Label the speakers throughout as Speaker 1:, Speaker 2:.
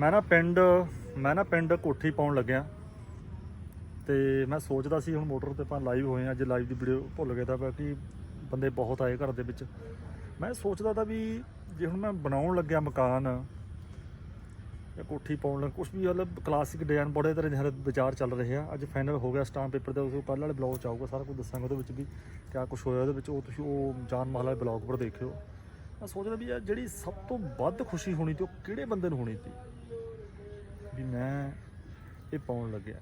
Speaker 1: ਮੈਂ ਨਾ ਪਿੰਡ, ਮੈਂ ਨਾ ਪਿੰਡ ਕੋਠੀ ਪਾਉਣ ਲੱਗਿਆ। ਤੇ ਮੈਂ ਸੋਚਦਾ ਸੀ ਹੁਣ ਮੋਟਰ ਤੇ ਆਪਾਂ ਲਾਈਵ ਹੋਏ ਆ ਅੱਜ ਲਾਈਵ ਦੀ ਵੀਡੀਓ ਭੁੱਲ ਗਿਆ ਤਾਂ ਕਿ ਬੰਦੇ ਬਹੁਤ ਆਏ ਘਰ ਦੇ ਵਿੱਚ। ਮੈਂ ਸੋਚਦਾ ਤਾਂ ਵੀ ਜੇ ਹੁਣ ਮੈਂ ਬਣਾਉਣ ਲੱਗਿਆ ਮਕਾਨ ਜਾਂ ਕੋਠੀ ਪਾਉਣ ਲੱਗ ਕੁਝ ਵੀ ਮਤਲਬ ਕਲਾਸਿਕ ਡਿਜ਼ਾਈਨ ਬੜੇ ਤਰ੍ਹਾਂ ਦੇ ਹਰ ਵਿਚਾਰ ਚੱਲ ਰਹੇ ਆ। ਅੱਜ ਫਾਈਨਲ ਹੋ ਗਿਆ ਸਟਾਂਪ ਪੇਪਰ ਤੇ ਉਸ ਤੋਂ ਕੱਲ੍ਹ ਵਾਲੇ ਬਲੌਗ ਚ ਆਊਗਾ, ਸਾਰਾ ਕੁਝ ਦੱਸਾਂਗਾ ਉਹਦੇ ਵਿੱਚ ਵੀ ਕਿਆ ਕੁਝ ਹੋਇਆ ਉਹਦੇ ਵਿੱਚ, ਉਹ ਤੁਸੀਂ ਉਹ ਜਾਨ ਮਾਲ ਵਾਲੇ ਬਲੌਗ ਪਰ ਦੇਖਿਓ। ਮੈਂ ਸੋਚਦਾ ਵੀ ਯਾਰ ਜਿਹੜੀ ਸਭ ਤੋਂ ਵੱਧ ਖੁਸ਼ੀ ਹੋਣੀ ਤੇ ਉਹ ਕਿਹੜੇ ਬੰਦੇ ਨੂੰ ਹੋਣੀ ਸੀ? ਵੀ ਮੈਂ ਇਹ ਪਾਉਣ ਲੱਗਿਆ।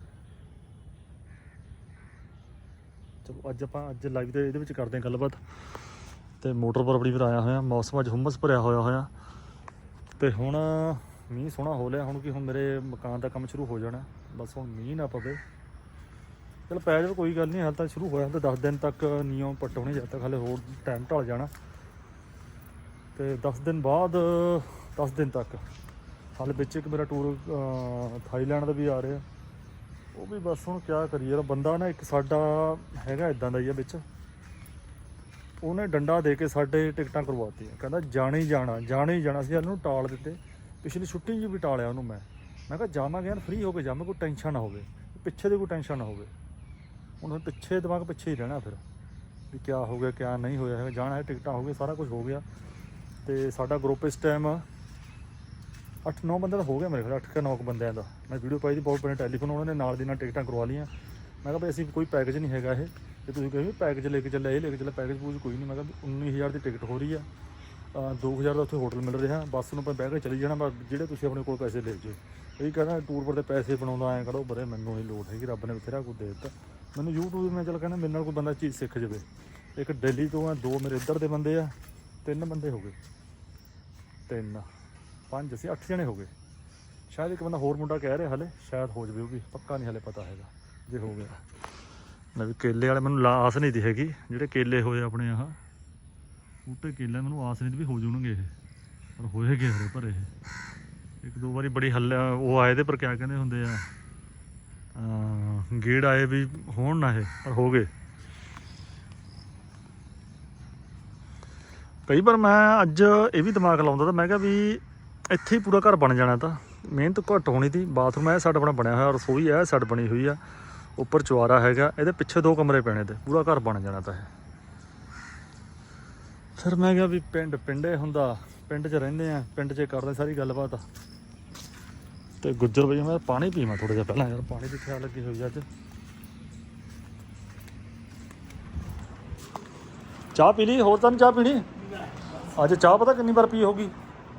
Speaker 1: ਚਲੋ, ਅੱਜ ਆਪਾਂ ਅੱਜ ਲਾਈਵ ਤੇ ਇਹਦੇ ਵਿੱਚ ਕਰਦੇ ਹਾਂ ਗੱਲਬਾਤ। ਤੇ ਮੋਟਰ ਪਰ ਬੜੀ ਵਾਰ ਆਇਆ ਹੋਇਆ, ਮੌਸਮ ਅੱਜ ਹੁਮਸ ਭਰਿਆ ਹੋਇਆ ਹੋਇਆ। ਤੇ ਹੁਣ ਮੀਂਹ ਸੋਹਣਾ ਹੋ ਲਿਆ, ਹੁਣ ਕਿ ਹੁਣ ਮੇਰੇ ਮਕਾਨ ਦਾ ਕੰਮ ਸ਼ੁਰੂ ਹੋ ਜਾਣਾ। ਬਸ ਹੁਣ ਮੀਂਹ ਨਾ ਪਵੇ। ਚਲ, ਪੈ ਜਾਵੇ, ਕੋਈ ਗੱਲ ਨਹੀਂ ਹਾਲ ਤਾਂ ਸ਼ੁਰੂ ਹੋਇਆ। ਤਾਂ 10 ਦਿਨ ਤੱਕ ਨਿਯਮ ਪੱਟੋਣੇ ਜਦ ਤੱਕ, ਹਲੇ ਹੋਰ ਟਾਈਮ ਢਲ ਜਾਣਾ। ਤੇ 10 ਦਿਨ ਬਾਅਦ 10 ਦਿਨ ਤੱਕ। ਹਾਲ ਵਿੱਚ ਇੱਕ ਮੇਰਾ ਟੂਰ ਥਾਈਲੈਂਡ ਦਾ ਵੀ ਆ ਰਿਹਾ। ਉਹ ਵੀ ਬਸ ਹੁਣ ਕਿਆ ਕਰੀਏ, ਯਾਰ ਬੰਦਾ ਨਾ ਇੱਕ ਸਾਡਾ ਹੈਗਾ ਇਦਾਂ ਦਾ ਹੀ ਆ ਵਿੱਚ। ਉਹਨੇ ਡੰਡਾ ਦੇ ਕੇ ਸਾਡੇ ਟਿਕਟਾਂ ਕਰਵਾਤੀਆਂ। ਕਹਿੰਦਾ ਜਾਣੇ ਹੀ ਜਾਣਾ ਜਾਣਾ ਹੀ ਜਾਣਾ। ਸੀ ਇਹਨੂੰ ਟਾਲ ਦਿੱਤੇ। ਪਿਛਲੀ ਛੁੱਟੀ 'ਚ ਵੀ ਟਾਲਿਆ ਉਹਨੂੰ ਮੈਂ। ਮੈਂ ਕਿਹਾ ਜਾਵਾਂਗੇ ਯਾਰ ਫ੍ਰੀ ਹੋ ਕੇ ਜਾਵਾਂ ਕੋਈ ਟੈਨਸ਼ਨ ਨਾ ਹੋਵੇ। ਪਿੱਛੇ ਦੀ ਕੋਈ ਟੈਨਸ਼ਨ ਨਾ ਹੋਵੇ। ਹੁਣ ਫਿਰ ਪਿੱਛੇ, ਦਿਮਾਗ ਪਿੱਛੇ ਹੀ ਰਹਿਣਾ ਫਿਰ। ਵੀ ਕਿਆ ਹੋ ਗਿਆ, ਕਿਆ ਨਹੀਂ ਹੋਇਆ। ਹੈ ਜਾਣਾ ਹੈ, ਟਿਕਟਾਂ ਹੋ ਗਈਆਂ, ਸਾਰਾ ਕੁਝ ਹੋ ਗਿਆ। ਤੇ ਸਾਡਾ ਗਰੁੱਪ ਇਸ ਟਾਈਮ 8-9 ਬੰਦੇ ਦਾ ਹੋ ਗਿਆ ਮੇਰੇ ਖਿਆਲ 8 ਕਿ 9 ਬੰਦਿਆਂ ਦਾ। ਮੈਂ ਵੀਡੀਓ ਪਾਈ ਦੀ ਬਹੁਤ ਬੜੇ ਟੈਲੀਫੋਨ ਉਹਨਾਂ ਨੇ ਨਾਲ ਦੀ ਨਾਲ ਟਿਕਟਾਂ ਕਰਵਾ ਲਈਆਂ। ਮੈਂ ਕਿਹਾ ਵੀ ਅਸੀਂ ਕੋਈ ਪੈਕੇਜ ਨਹੀਂ ਹੈਗਾ ਇਹ। ਤੇ ਤੁਸੀਂ ਕਹਿੰਦੇ ਵੀ ਪੈਕੇਜ ਲੈ ਕੇ ਚੱਲਿਆ, ਇਹ ਲੈ ਕੇ ਚੱਲਿਆ ਪੈਕੇਜ ਪੂਜ ਕੋਈ ਨਹੀਂ। ਮੈਂ ਕਿਹਾ ਵੀ 19000 ਦੀ ਟਿਕਟ ਹੋ ਰਹੀ ਆ। ਅਹ 2000 ਦਾ ਉੱਥੇ ਹੋਟਲ ਮਿਲ ਰਿਹਾ। ਬੱਸ ਨੂੰ ਆਪਾਂ ਬਹਿ ਕੇ ਚਲੀ ਜਾਣਾ ਬਸ ਜਿਹੜੇ ਤੁਸੀਂ ਆਪਣੇ ਕੋਲ ਪੈਸੇ ਲੈ ਜਾਓ। ਇਹ ਕਹਿੰਦਾ ਟੂਰ ਪਰ ਤੇ ਪੈਸੇ ਬਣਾਉਂਦਾ, ਐਂ ਕਰੋ ਬਰੇ ਮੈਨੂੰ ਨਹੀਂ ਲੋੜ ਹੈਗੀ, ਰੱਬ ਨੇ ਬਥੇਰਾ ਕੁਝ ਦੇ ਦਿੱਤਾ। ਮੈਨੂੰ YouTube ਮੈਂ ਚੱਲ ਕਹਿੰਦਾ, ਮੇਰੇ ਨਾਲ ਕੋਈ ਬੰਦਾ ਚੀਜ਼ ਸਿੱਖ ਜਾਵੇ। ਇੱਕ ਦਿੱਲੀ ਤੋਂ ਆ, ਦੋ ਮੇਰੇ ਇੱਧਰ ਦੇ ਬੰਦੇ ਆ, ਤਿੰਨ ਬੰਦੇ ਹੋ ਗਏ। ਤਿੰਨ। ਪੰਜ ਅਸੀਂ ਅੱਠ ਜਣੇ ਹੋ ਗਏ। ਸ਼ਾਇਦ ਇੱਕ ਬੰਦਾ ਹੋਰ ਮੁੰਡਾ ਕਹਿ ਰਿਹਾ ਹਲੇ, ਸ਼ਾਇਦ ਹੋ ਜਵੇ ਉਹ ਵੀ, ਪੱਕਾ ਨਹੀਂ ਹਲੇ ਪਤਾ ਹੈਗਾ, ਜੇ ਹੋ ਗਿਆ। ਮੈਂ ਵੀ ਕੇਲੇ ਵਾਲੇ ਮੈਨੂੰ ਲਾ- ਆਸ ਨਹੀਂ ਦੀ ਹੈਗੀ, ਜਿਹੜੇ ਕੇਲੇ ਹੋਏ ਆਪਣੇ ਆਹ, ਬੂਟੇ ਕੇਲੇ ਮੈਨੂੰ ਆਸ ਨਹੀਂ ਵੀ ਹੋ ਜਾਣਗੇ ਇਹ, ਪਰ ਹੋਏ ਗਏ ਹਰੇ ਭਰੇ ਇਹ। ਇੱਕ ਦੋ ਵਾਰੀ ਬੜੀ ਹੱਲ ਉਹ ਆਏ ਤੇ ਪਰ ਕਿਆ ਕਹਿੰਦੇ ਹੁੰਦੇ ਆ ਗੇੜ ਆਏ ਵੀ ਹੋਣ ਨਾ ਇਹ, ਪਰ ਹੋ ਗਏ। ਕਈ ਵਾਰ ਮੈਂ ਅੱਜ ਇਹ ਵੀ ਦਿਮਾਗ ਲਾਉਂਦਾ ਤਾਂ ਮੈਂ ਕਿਹਾ ਵੀ ਇੱਥੇ ਹੀ ਪੂਰਾ ਘਰ ਬਣ ਜਾਣਾ ਤਾਂ। ਮਿਹਨਤ ਘੱਟ ਹੋਣੀ ਸੀ ਬਾਥਰੂਮ ਇਹ ਸਾਡਾ ਆਪਣਾ ਬਣਿਆ ਹੋਇਆ, ਰਸੋਈ ਇਹ ਸਾਡ ਬਣੀ ਹੋਈ ਆ। ਉੱਪਰ ਚੁਆਰਾ ਹੈਗਾ, ਇਹਦੇ ਪਿੱਛੇ ਦੋ ਕਮਰੇ ਪੈਣੇ ਤੇ। ਪੂਰਾ ਘਰ ਬਣ ਜਾਣਾ ਤਾਂ ਇਹ। ਫਿਰ ਮੈਂ ਕਿਹਾ ਵੀ ਪਿੰਡ ਪਿੰਡੇ ਹੁੰਦਾ, ਪਿੰਡ 'ਚ ਰਹਿੰਦੇ ਆ, ਪਿੰਡ 'ਚ ਕਰਦੇ ਸਾਰੀ ਗੱਲਬਾਤ। ਤੇ ਗੁੱਜਰ ਬਈ, ਮੈਂ ਪਾਣੀ ਪੀਵਾਂ ਥੋੜਾ ਜਿਹਾ ਪਹਿਲਾਂ ਯਾਰ, ਪਾਣੀ ਦੀ ਖਿਆਲ ਲੱਗੀ ਹੋਈ ਅੱਜ। ਚਾਹ ਪੀ ਲਈ? ਹੋਰ ਤਾਂ ਨੀ ਚਾਹ ਪੀਣੀ? ਅੱਜ ਚਾਹ ਪਤਾ ਕਿੰਨੀ ਵਾਰ ਪੀ ਹੋਗੀ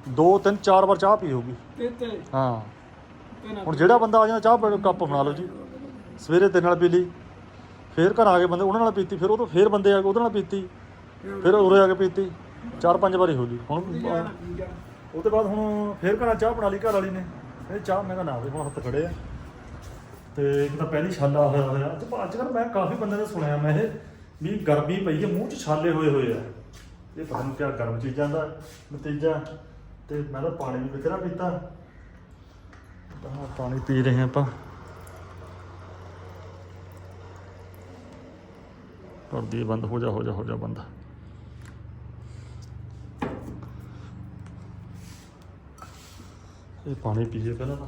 Speaker 1: ਦੋ ਤਿੰਨ ਚਾਰ ਵਾਰ ਚਾਹ ਪੀ ਹੋਗੀ
Speaker 2: ਤੇ ਤੇ
Speaker 1: ਹਾਂ।
Speaker 2: ਤੇ ਨਾ
Speaker 1: ਹੁਣ ਜਿਹੜਾ ਬੰਦਾ ਆ ਜਾਂਦਾ ਚਾਹ ਪੀ- ਕੱਪ ਬਣਾ ਲਓ ਜੀ। ਸਵੇਰੇ ਤੇਰੇ ਨਾਲ ਪੀ ਲਈ ਫੇਰ ਘਰ ਆ ਕੇ ਬੰਦੇ ਉਹਨਾਂ ਨਾਲ ਪੀਤੀ ਫਿਰ ਉਹ ਤੋਂ ਫੇਰ ਬੰਦੇ ਆ ਕੇ ਉਹਦੇ ਨਾਲ ਪੀਤੀ ਫਿਰ ਉਰੇ ਆ ਕੇ ਪੀਤੀ ਚਾਰ ਪੰਜ ਵਾਰੀ ਹੋ ਗਈ। ਹੁਣ ਉਹ ਤੋਂ ਬਾਅਦ ਹੁਣ ਫੇਰ ਘਰਾਂ ਚਾਹ ਬਣਾ ਲਈ ਘਰ ਵਾਲੀ ਨੇ। ਇਹ ਚਾਹ ਮੈਂ ਕਿਹਾ ਨਾ ਵੀ ਹੁਣ ਹੱਥ ਖੜੇ ਆ। ਤੇ ਇੱਕ ਤਾਂ ਪਹਿਲੀ ਛਾਲਾ ਹੋਇਆ ਹੋਇਆ। ਅੱਜ ਅੱਜ ਕੱਲ੍ਹ ਮੈਂ ਕਾਫੀ ਬੰਦਿਆਂ ਦਾ ਸੁਣਿਆ ਮੈਂ ਇਹ ਵੀ ਗਰਮੀ ਪਈ ਹੈ ਮੂੰਹ 'ਚ ਛਾਲੇ ਹੋਏ ਹੋਏ ਆ। ਇਹ ਪਤਾ ਨਹੀਂ ਕਿਆ ਗਰਮ ਚੀਜ਼ਾਂ ਦਾ ਨਤੀਜਾ। ਤੇ ਮੈਂ ਤਾਂ ਪਾਣੀ ਵੀ ਬਥੇਰਾ ਪੀਤਾ। ਤਾਂ ਪਾਣੀ ਪੀ ਰਹੇ ਆਪਾਂ। ਕਰ ਦੀ ਬੰਦ ਹੋ ਜਾ ਹੋ ਜਾ ਹੋ ਜਾ ਬੰਦ। ਇਹ ਪਾਣੀ ਪੀਏ ਪਹਿਲਾਂ ਤਾਂ।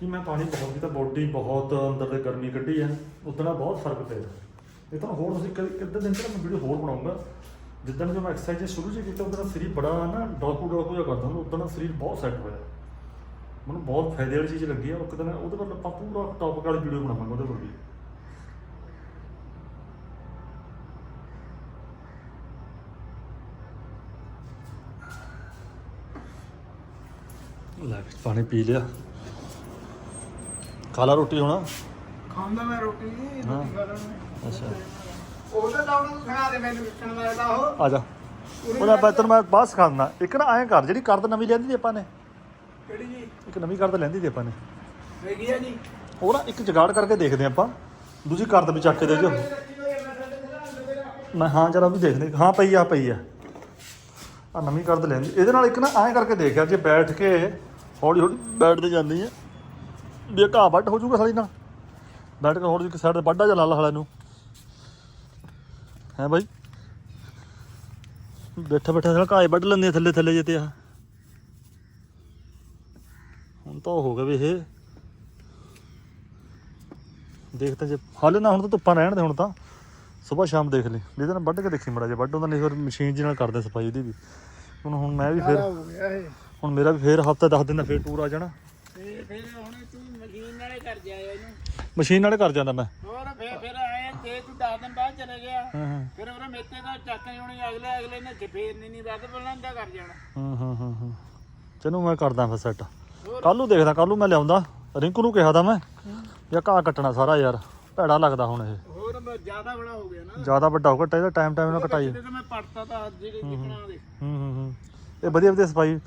Speaker 1: ਕਿ ਮੈਂ ਪਾਣੀ ਬਹੁਤ ਪੀਤਾ ਬੋਡੀ ਬਹੁਤ ਅੰਦਰ ਤੇ ਗਰਮੀ ਕੱਢੀ ਆ ਉਦੋਂ ਬਹੁਤ ਫ਼ਰਕ ਪਿਆ। ਇਹ ਤਾਂ ਹੋਰ ਤੁਸੀਂ ਕਿੱਦਾਂ ਦਿਨ ਤੱਕ ਮੈਂ ਵੀਡੀਓ ਹੋਰ ਬਣਾਉਂਗਾ। ਜਿੱਦਣ ਜੋ ਮੈਂ ਐਕਸਰਸਾਈਜ਼ ਸ਼ੁਰੂ ਜੀ ਕੀਤਾ ਉਦੋਂ ਸਰੀਰ ਬੜਾ ਨਾ ਡਾਕੂ ਡਾਕੂ ਜਿਹਾ ਕਰਦਾ ਹੁੰਦਾ ਉਦੋਂ ਸਰੀਰ ਬਹੁਤ ਸੈੱਟ ਹੋਇਆ। ਮੈਨੂੰ ਬਹੁਤ ਫਾਇਦੇ ਵਾਲੀ ਚੀਜ਼ ਲੱਗੀ ਆ ਉਹ ਦਿਨ ਉਹਦੇ ਪਰ ਆਪਾਂ ਪੂਰਾ ਟੌਪਿਕ ਵਾਲੀ ਵੀਡੀਓ ਬਣਾਵਾਂਗੇ ਉਹਦੇ ਪਰ ਵੀ ਲੈ ਵੀ ਪਾਣੀ ਪੀ ਲਿਆ। ਖਾ ਲਾ ਰੋਟੀ ਹੁਣ।
Speaker 2: ਖਾਂਦਾ ਮੈਂ ਰੋਟੀ। ਰੋਟੀ ਖਾ ਲੈਣਾ
Speaker 1: ਅੱਛਾ।
Speaker 2: ਉਹਦਾ ਤਾਂ ਉਹਨੂੰ ਖਾ ਦੇ ਮੈਨੂੰ ਵੇਖਣ ਲੱਗਦਾ ਉਹ।
Speaker 1: ਆ ਜਾ। ਉਹਦਾ ਮੈਂ ਤੈਨੂੰ ਮੈਂ ਬਾਅਦ ਸਿਖਾਉਂਦਾ। ਇੱਕ ਨਾ ਐਂ ਕਰ ਜਿਹੜੀ ਕਰਦ ਨਵੀਂ ਲੈਂਦੀ ਦੀ ਆਪਾਂ ਨੇ।
Speaker 2: ਕਿਹੜੀ ਜੀ?
Speaker 1: ਇੱਕ ਨਵੀਂ ਕਰਦ ਲੈਂਦੀ ਦੀ ਆਪਾਂ ਨੇ।
Speaker 2: ਵੇਗੀ ਆ ਜੀ।
Speaker 1: ਉਹ ਨਾ ਇੱਕ ਜਗਾੜ ਕਰਕੇ ਦੇਖਦੇ ਆਪਾਂ। ਦੂਜੀ ਕਰਦ ਵੀ ਚੱਕ ਕੇ ਦੇ ਜੋ। ਮੈਂ ਹਾਂ ਜਰਾ ਵੀ ਦੇਖਦੇ। ਹਾਂ ਪਈ ਆ ਪਈ ਆ। ਆ ਨਵੀਂ ਕਰਦ ਲੈਂਦੀ ਇਹਦੇ ਨਾਲ ਇੱਕ ਨਾ ਐਂ ਕਰਕੇ ਦੇਖਿਆ ਜੇ ਬੈਠ ਕੇ ਹੌਲੀ ਹੌਲੀ ਬੈਠਦੇ ਜਾਂਦੀ ਆ। ਵੀ ਘਾਹ ਵੱਢ ਹੋ ਜਾਊਗਾ ਸਾਲੀ ਨਾਲ। ਬੈਠ ਕੇ ਹੌਲੀ ਇੱਕ ਸਾਈਡ ਤੇ ਵੱਢਾ ਜਾ ਲਾ ਲਾ ਨੂੰ। ਹੈ ਬਾਈ? ਬੈਠਾ ਬੈਠਾ ਸਾਲਾ ਹੀ ਵੱਢ ਲੈਂਦੇ ਆ ਥੱਲੇ ਥੱਲੇ ਜੇ ਤੇ ਆ ਹੁਣ ਤਾਂ ਹੋ ਗਿਆ ਵੀ ਇਹ। ਦੇਖ ਤਾਂ ਜੇ ਹਾਲੇ ਨਾ ਹੁਣ ਤਾਂ ਧੁੱਪਾਂ ਰਹਿਣ ਦੇ ਹੁਣ ਤਾਂ। ਸਵੇਰ ਸ਼ਾਮ ਦੇਖ ਲਈ ਇਹਦੇ ਨਾਲ ਵੱਢ ਕੇ ਦੇਖੀ ਮੜਾ ਜੇ ਵੱਢ ਹੁੰਦਾ ਨਹੀਂ ਫਿਰ ਮਸ਼ੀਨ ਜੀ ਨਾਲ ਕਰਦੇ ਸਫ਼ਾਈ ਇਹਦੀ ਵੀ। ਹੁਣ ਹੁਣ ਮੈਂ ਵੀ ਫਿਰ
Speaker 2: ਸਾਰਾ ਹੋ ਗਿਆ ਇਹ।
Speaker 1: ਹੁਣ ਮੇਰਾ ਵੀ ਫੇਰ ਹਫਤਾ 10 ਦਿਨ ਦਾ ਫੇਰ ਟੂਰ ਆ ਜਾਣਾ।
Speaker 2: ਤੇ ਫਿਰ ਹੁਣ ਤੂੰ ਮਸ਼ੀਨ ਨਾਲੇ ਕਰ ਜਾਇਆ ਇਹਨੂੰ।
Speaker 1: ਮਸ਼ੀਨ ਨਾਲੇ ਕਰ ਜਾਂਦਾ ਮੈਂ।
Speaker 2: ਹੋਰ ਫਿਰ ਫਿਰ ਤੇ ਤੂੰ 10 ਦਿਨ ਬਾਅਦ ਚਲੇ ਗਿਆ।
Speaker 1: ਹਾਂ ਹਾਂ।
Speaker 2: ਫਿਰ ਉਹ ਮੇਤੇ ਦਾ ਚੱਕ ਨਹੀਂ ਹੋਣੀ ਅਗਲੇ ਅਗਲੇ ਨੇ ਚ ਫੇਰ ਨਹੀਂ ਨਹੀਂ ਵੱਧ ਬੁਲੰਦਾ ਕਰ ਜਾਣਾ।
Speaker 1: ਹਾਂ ਹਾਂ ਹਾਂ ਹਾਂ। ਚਲੋ ਮੈਂ ਕਰਦਾ ਫਿਰ ਸੈੱਟ ਕੱਲ ਨੂੰ ਦੇਖਦਾ ਕੱਲ ਨੂੰ ਮੈਂ ਲਿਆਉਂਦਾ। ਰਿੰਕੂ ਨੂੰ ਕਿਹਾ ਤਾਂ ਮੈਂ ਜਾਂ ਘਾਹ ਕੱਟਣਾ ਸਾਰਾ ਯਾਰ ਭੈੜਾ ਲੱਗਦਾ ਹੁਣ ਇਹ।
Speaker 2: ਹੋਰ ਜ਼ਿਆਦਾ ਬੜਾ ਹੋ ਗਿਆ ਨਾ।
Speaker 1: ਜ਼ਿਆਦਾ ਵੱਡਾ ਹੋ ਇਹਦਾ ਟਾਈਮ ਟਾਈਮ ਨਾਲ ਕਟਾਈ
Speaker 2: ਤਾਂ ਮੈਂ ਪੜਤਾ ਤਾਂ ਜਿਹੜੇ ਜਿਕਣਾ ਦੇ
Speaker 1: ਹੂੰ ਹੂੰ ਹੂੰ। ਇਹ ਵਧੀਆ ਵਧੀਆ ਸਫ਼ਾਈ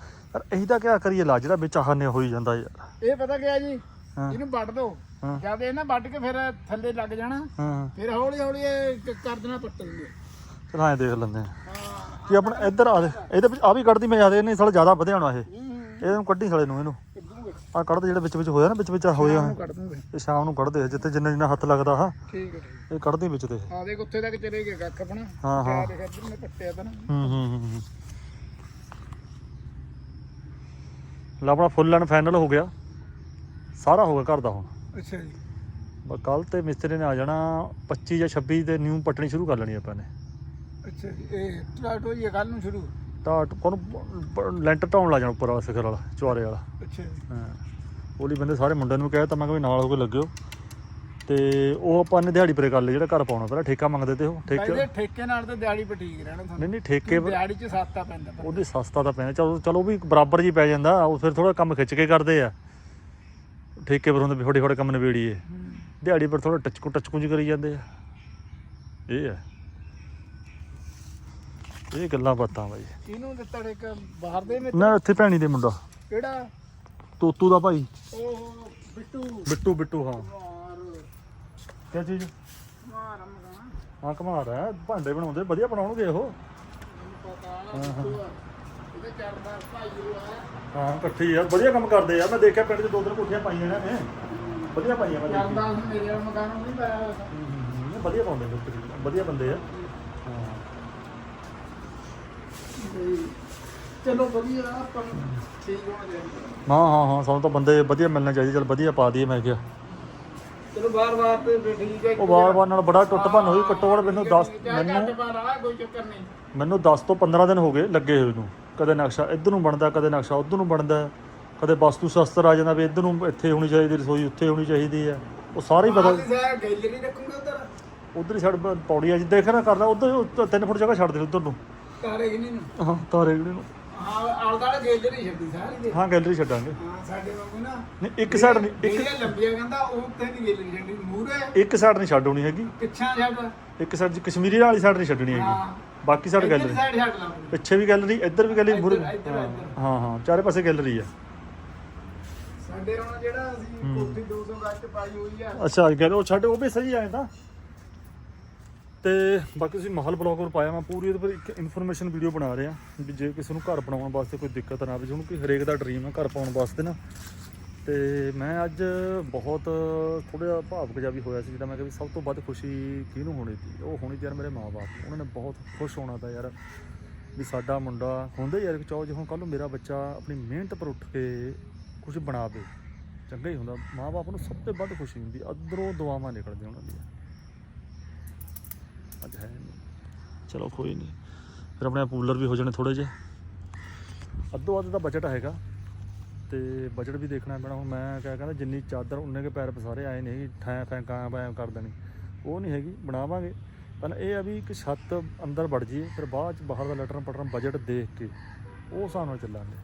Speaker 1: ਇਹੀ ਤਾਂ ਕਿਆ ਕਰੀਏ ਲਾ ਜਿਹੜਾ ਵਿੱਚ ਆਹਨੇ ਹੋਈ ਜਾਂਦਾ ਯਾਰ।
Speaker 2: ਇਹ ਪਤਾ ਕਿਆ ਜੀ?
Speaker 1: ਹਾਂ।
Speaker 2: ਇਹਨੂੰ ਵੱਢ ਦੋ।
Speaker 1: ਹਾਂ।
Speaker 2: ਜਦ ਇਹ ਨਾ ਵੱਢ ਕੇ ਫਿਰ ਥੱਲੇ ਲੱਗ ਜਾਣਾ
Speaker 1: ਹਾਂ।
Speaker 2: ਫਿਰ ਹੌਲੀ ਹੌਲੀ ਇਹ ਕ- ਕਰ ਦੇਣਾ ਪੱਟਣਗੇ
Speaker 1: ਚਲ ਐਂ ਦੇਖ ਲੈਂਦੇ ਆ
Speaker 2: ਹਾਂ।
Speaker 1: ਕੀ ਆਪਣਾ ਇੱਧਰ ਆ ਦੇ ਇਹਦੇ ਵਿੱਚ ਆ ਵੀ ਕੱਢਦੀ ਮੈਂ ਜ਼ਿਆਦਾ ਨਹੀਂ ਸਾਲਾ ਜ਼ਿਆਦਾ ਵਧਿਆ ਹੋਣਾ ਇਹ।
Speaker 2: ਹੂੰ
Speaker 1: ਇਹਨੂੰ ਕੱਢੀ ਸਾਲੇ ਨੂੰ ਇਹਨੂੰ।
Speaker 2: ਕੱਢੂਗੇ
Speaker 1: ਆ ਕੱਢਦੇ ਜਿਹੜੇ ਵਿੱਚ ਵਿੱਚ ਹੋਇਆ ਨਾ ਵਿੱਚ ਵਿੱਚ ਹੋਇਆ।
Speaker 2: ਉਹਨੂੰ ਕੱਢ ਦੂੰਗੇ।
Speaker 1: ਇਹ ਸ਼ਾਮ ਨੂੰ ਕੱਢਦੇ ਆ, ਜਿੱਥੇ ਜਿੰਨਾ ਜਿੰਨਾ ਹੱਥ ਲੱਗਦਾ ਹਾਂ
Speaker 2: ਠੀਕ ਹੈ ਠੀਕ।
Speaker 1: ਇਹ ਕੱਢਦੀ ਵਿੱਚ ਤੇ।
Speaker 2: ਆ ਦੇਖ ਉੱਥੇ ਤੱਕ ਚਲੇ ਗਏ ਕੱਖ ਆਪਣਾ।
Speaker 1: ਹਾਂ, ਹਾਂ।
Speaker 2: ਆਹ ਦੇਖ ਇੱਧਰ ਨੇ ਪੱਟਿਆ ਤਾਂ ਨਾ।
Speaker 1: ਹੂੰ ਹੂੰ ਹੂੰ ਹੂੰ। ਲਾ ਆਪਣਾ ਫੁੱਲ ਐਂਡ ਫਾਈਨਲ ਹੋ ਗਿਆ। ਸਾਰਾ ਹੋ ਗਿਆ ਘਰ ਦਾ ਹੁਣ।
Speaker 2: ਅੱਛਾ ਜੀ।
Speaker 1: ਬਸ ਕੱਲ ਤੇ ਮਿਸਤਰੀ ਨੇ ਆ ਜਾਣਾ 25 ਜਾਂ 26 ਦੇ ਨਿਊ ਪੱਟਣੀ ਸ਼ੁਰੂ ਕਰ ਲੈਣੀ ਆਪਾਂ ਨੇ।
Speaker 2: ਅੱਛਾ ਜੀ ਇਹ ਟਰਾਟੋ ਹੀ ਕੱਲ ਨੂੰ ਸ਼ੁਰੂ?
Speaker 1: ਤਾਂ ਕੋਣ ਲੈਂਟਰ ਢਾਉਣ ਲਾ ਜਾਣਾ ਉੱਪਰ ਵਾਲਾ ਸਿਖਰ ਵਾਲਾ ਚੁਆਰੇ ਵਾਲਾ।
Speaker 2: ਅੱਛਾ ਜੀ।
Speaker 1: ਹਾਂ ਉਹਲੀ ਬੰਦੇ ਸਾਰੇ ਮੁੰਡਿਆਂ ਨੂੰ ਕਹਿ ਤਾ ਮੈਂ ਕਿ ਵੀ ਨਾਲ ਹੋ ਕੇ ਲੱਗਿਓ। ਤੇ ਉਹ ਆਪਾਂ ਨੇ ਦਿਹਾੜੀ ਪਰੇ ਕਰ ਲਈ ਜਿਹੜਾ ਘਰ ਪਾਉਣਾ ਪਹਿਲਾਂ ਠੇਕਾ ਮੰਗਦੇ ਤੇ ਉਹ ਠੇਕੇ
Speaker 2: ਠੇਕੇ ਨਾਲ ਤਾਂ ਦਿਹਾੜੀ ਪਰ ਠੀਕ ਰਹਿਣਾ
Speaker 1: ਨਹੀਂ
Speaker 2: ਤੁਹਾਨੂੰ।
Speaker 1: ਨਹੀਂ ਠੇਕੇ ਪਰ-
Speaker 2: ਦਿਹਾੜੀ 'ਚ ਸਸਤਾ ਪੈਂਦਾ
Speaker 1: ਉਹਦੀ ਸਸਤਾ ਤਾਂ ਪੈਂਦਾ। ਚਲੋ ਚਲੋ ਵੀ ਬਰਾਬਰ ਜੀ ਪੈ ਜਾਂਦਾ ਉਹ ਫਿਰ ਥੋੜਾ ਕੰਮ ਖਿੱਚ ਕੇ ਕਰਦੇ ਆ। ਠੇਕੇ ਪਰ ਹੁੰਦੇ ਵੀ ਥੋੜੇ ਥੋੜੇ ਕੰਮ ਨਿਬੇੜੀਏ।
Speaker 2: ਹੂੰ।
Speaker 1: ਦਿਹਾੜੀ ਪਰ ਥੋੜਾ ਟਚਕੂ ਟਚਕੂ ਜੀ ਕਰੀ ਜਾਂਦੇ ਆ। ਇਹ ਹੈ ਇਹ ਗੱਲਾਂ ਬਾਤਾਂ ਬਾਈ।
Speaker 2: ਇਹਨੂੰ ਦਿੱਤਾ ਇੱਕ ਬਾਹਰ ਦੇ ਵਿੱਚ?
Speaker 1: ਨਾ ਇੱਥੇ ਭੈਣੀ ਦੇ ਮੁੰਡਾ।
Speaker 2: ਕਿਹੜਾ?
Speaker 1: ਤੋਤੂ ਦਾ ਭਾਈ।
Speaker 2: ਉਹ ਬਿੱਟੂ।
Speaker 1: ਬਿੱਟੂ ਬਿੱਟੂ ਹਾਂ। ਕੀ ਚੀਜ਼? ਹਾਂ ਕਮਾਰ ਹੈ ਭਾਂਡੇ ਬਣਾਉਂਦੇ ਵਧੀਆ ਬਣਾਉਣਗੇ ਉਹ।
Speaker 2: ਪਤਾ ਆ। ਆ
Speaker 1: ਹਾਂ ਇਕੱਠੇ ਯਾਰ ਵਧੀਆ ਕੰਮ ਕਰਦੇ ਆ। ਮੈਂ ਦੇਖਿਆ ਪਿੰਡ 'ਚ ਦੋ ਤਿੰਨ ਕੋਠੀਆਂ ਪਾਈਆਂ ਇਹਨਾਂ ਨੇ ਵਧੀਆ ਪਾਈਆਂ ਮੈਂ ਦੇਖੀ।
Speaker 2: ਚਰਦਾ ਮੇਰੇ ਵਾਲੇ ਮਕਾਨ ਨੂੰ ਨਹੀਂ ਪਾਇਆ ਹੋਇਆ।
Speaker 1: ਹੂੰ, ਹੂੰ, ਹੂੰ, ਵਧੀਆ ਪਾਉਂਦੇ ਨੇ ਤਕਰੀਬਨ, ਵਧੀਆ ਬੰਦੇ ਆ। ਹਾਂ।
Speaker 2: ਤੇ ਚਲੋ ਵਧੀਆ ਆਪਾਂ ਨੂੰ ਠੀਕ ਹੋਣਾ ਚਾਹੀਦਾ।
Speaker 1: ਹਾਂ ਹਾਂ ਹਾਂ। ਸਾਨੂੰ ਤਾਂ ਬੰਦੇ ਵਧੀਆ ਮਿਲਣੇ ਚਾਹੀਦੇ। ਚਲ ਵਧੀਆ ਪਾ ਦਈਏ ਮੈਂ ਕਿਹਾ।
Speaker 2: ਚਲੋ ਬਾਰ-ਬਾਰ ਤੇ ਠੀਕ ਹੈ।
Speaker 1: ਉਹ ਵਾਰ-ਵਾਰ ਨਾਲ ਬੜਾ ਟੁੱਟ ਭੰਨ ਹੋਈ। ਘੱਟੋ ਘੱਟ ਮੈਨੂੰ 10
Speaker 2: ਮੈਨੂੰ
Speaker 1: ਮੈਨੂੰ
Speaker 2: ਬਾਰ ਆ ਕੋਈ ਚੱਕਰ ਨਹੀਂ।
Speaker 1: ਮੈਨੂੰ 10 ਤੋਂ 15 ਦਿਨ ਹੋ ਗਏ ਲੱਗੇ ਹੋਏ ਨੂੰ। ਕਦੇ ਨਕਸ਼ਾ ਇੱਧਰ ਨੂੰ ਬਣਦਾ ਕਦੇ ਨਕਸ਼ਾ ਉੱਧਰ ਨੂੰ ਬਣਦਾ। ਕਦੇ ਵਸਤੂ ਸ਼ਸਤਰ ਆ ਜਾਂਦਾ ਵੀ ਇੱਧਰ ਨੂੰ ਇੱਥੇ ਹੋਣੀ ਚਾਹੀਦੀ ਰਸੋਈ ਉੱਥੇ ਹੋਣੀ ਚਾਹੀਦੀ ਹੈ ਉਹ ਸਾਰੇ ਹੀ
Speaker 2: ਗੈਲਰੀ ਰੱਖੂਗੇ ਉਧਰ?
Speaker 1: ਉਧਰ ਹੀ ਛੱਡ ਬ- ਪੌੜੀਆਂ ਜਿੱਦਾਂ ਦੇਖ ਨਾ ਕਰਦਾ ਉਧਰ 3 ਫੁੱਟ ਜਗ੍ਹਾ ਛੱਡ ਦੇ ਉਧਰ ਨੂੰ।
Speaker 2: ਤਾਰੇ ਕਿ ਨਹੀਂ
Speaker 1: ਹਾਂ ਤਾਰੇ ਜਿਹੜੇ ਨੂੰ
Speaker 2: ਹਾਂ ਆਲਦਾਲੇ ਗੈਲਰੀ ਛੱਡੀ ਸਾਰੀ ਦੇ
Speaker 1: ਹਾਂ ਗੈਲਰੀ ਛੱਡਾਂਗੇ।
Speaker 2: ਹਾਂ ਸਾਡੇ ਵਾਂਗੂ ਨਾ।
Speaker 1: ਨਹੀਂ ਇੱਕ ਸਾਈਡ ਨਹੀਂ ਇੱਕ
Speaker 2: ਲੰਬੀਆਂ ਕਹਿੰਦਾ ਉਹ ਉੱਤੇ ਨਹੀਂ ਗੈਲਰੀ ਛੱਡੀ ਮੂਰੇ
Speaker 1: ਇੱਕ ਸਾਈਡ ਨਹੀਂ ਛੱਡ ਹੋਣੀ ਹੈਗੀ।
Speaker 2: ਪਿੱਛਾ ਛੱਡ।
Speaker 1: ਇੱਕ ਸਾਈਡ ਕਸ਼ਮੀਰੀ ਵਾਲੀ ਸਾਈਡ ਨਹੀਂ ਛੱਡਣੀ ਹੈਗੀ। ਬਾਕੀ ਸਾਈਡ
Speaker 2: ਇੱਧਰ
Speaker 1: ਗੈਲਰੀ
Speaker 2: ਸਾਈਡ ਛੱਡ ਲਾ
Speaker 1: ਪਿੱਛੇ ਵੀ ਗੈਲਰੀ ਇੱਧਰ ਵੀ ਗੈਲਰੀ
Speaker 2: ਇੱਧਰ।
Speaker 1: ਹਾਂ ਹਾਂ ਚਾਰੇ ਪਾਸੇ ਗੈਲਰੀ ਆ।
Speaker 2: ਸਾਡੇ ਹੁਣ ਜਿਹੜਾ ਅਸੀਂ ਕੋਠੀ 200 ਗੱਜ ਚ ਪਾਈ ਹੋਈ ਆ।
Speaker 1: ਅੱਛਾ ਗੈਲ ਉਹ ਛੱਡ ਉਹ ਵੀ ਸਹੀ ਆਏ ਤਾਂ। ਤੇ ਬਾਕੀ ਤੁਸੀਂ ਮਹਲ ਬਲੌਗ ਪਰ ਪਾਇਆ ਮੈਂ ਪੂਰੀ ਉਹਦੇ ਪਰ ਇੱਕ ਇਨਫੋਰਮੇਸ਼ਨ ਵੀਡੀਓ ਬਣਾ ਰਿਹਾ ਵੀ ਜੇ ਕਿਸੇ ਨੂੰ ਘਰ ਬਣਾਉਣ ਵਾਸਤੇ ਕੋਈ ਦਿੱਕਤ ਨਾ ਆਵੇ ਜਿਹਨੂੰ ਕਿ ਹਰੇਕ ਦਾ ਡ੍ਰੀਮ ਹੈ ਘਰ ਪਾਉਣ ਵਾਸਤੇ ਨਾ ਤੇ ਮੈਂ ਅੱਜ ਬਹੁਤ ਥੋੜਾ ਜਿਹਾ ਭਾਵੁਕ ਜਿਹਾ ਵੀ ਹੋਇਆ ਸੀ, ਜਿੱਦਾਂ ਮੈਂ ਕਿਹਾ ਵੀ ਸਭ ਤੋਂ ਵੱਧ ਖੁਸ਼ੀ ਕਿਹਨੂੰ ਹੋਣੀ ਸੀ? ਉਹ ਹੋਣੀ ਯਾਰ ਮੇਰੇ ਮਾਪੇ ਉਹਨਾਂ ਨੇ ਬਹੁਤ ਖੁਸ਼ ਹੋਣਾ ਤਾਂ ਯਾਰ ਵੀ ਸਾਡਾ ਮੁੰਡਾ ਹੁੰਦੇ ਯਾਰ ਇੱਕ ਜੇ ਹੁਣ ਕੱਲ ਨੂੰ ਮੇਰਾ ਬੱਚਾ ਆਪਣੀ ਮਿਹਨਤ ਪਰ ਉੱਠ ਕੇ ਕੁਝ ਬਣਾਵੇ, ਚੰਗਾ ਹੀ ਹੁੰਦਾ। ਮਾਪੇ ਨੂੰ ਸਭ ਤੋਂ ਵੱਧ ਖੁਸ਼ੀ ਹੁੰਦੀ ਅੰਦਰੋਂ ਦੁਆਵਾਂ ਨਿਕਲਦੀਆਂ ਉਹਨਾਂ ਦੀਆਂ। ਅੱਜ ਹੈ ਚਲੋ ਕੋਈ ਨਹੀਂ ਫਿਰ ਆਪਣੇ ਪੂਲਰ ਵੀ ਹੋ ਜਾਣੇ ਥੋੜੇ ਜਿਹੇ। ਅੱਧੋ ਅੱਧ ਦਾ ਬਜਟ ਹੈਗਾ। ਤੇ ਬਜਟ ਵੀ ਦੇਖਣਾ ਪੈਣਾ। ਹੁਣ ਮੈਂ ਕਿਆ ਕਹਿੰਦਾ, ਜਿੰਨੀ ਚਾਦਰ ਉਨੇ ਕੇ ਪੈਰ ਪਸਾਰੇ ਆਏ ਨਹੀਂ ਠੈਂ ਫੈਂ ਕਾਂ ਬੈਂ ਕਰ ਦੇਣੀ। ਉਹ ਨਹੀਂ ਹੈਗੀ, ਬਣਾਵਾਂਗੇ। ਪਰ ਇਹ ਆ ਵੀ ਇੱਕ ਛੱਤ ਅੰਦਰ ਵੜ ਜਾਈਏ, ਫਿਰ ਬਾਅਦ ਚ ਬਾਹਰ ਦਾ ਲਟਰਨ ਪਟਰਨ ਬਜਟ ਦੇਖ ਕੇ ਉਹ ਹਿਸਾਬ ਨਾਲ ਚੱਲਾਂਗੇ।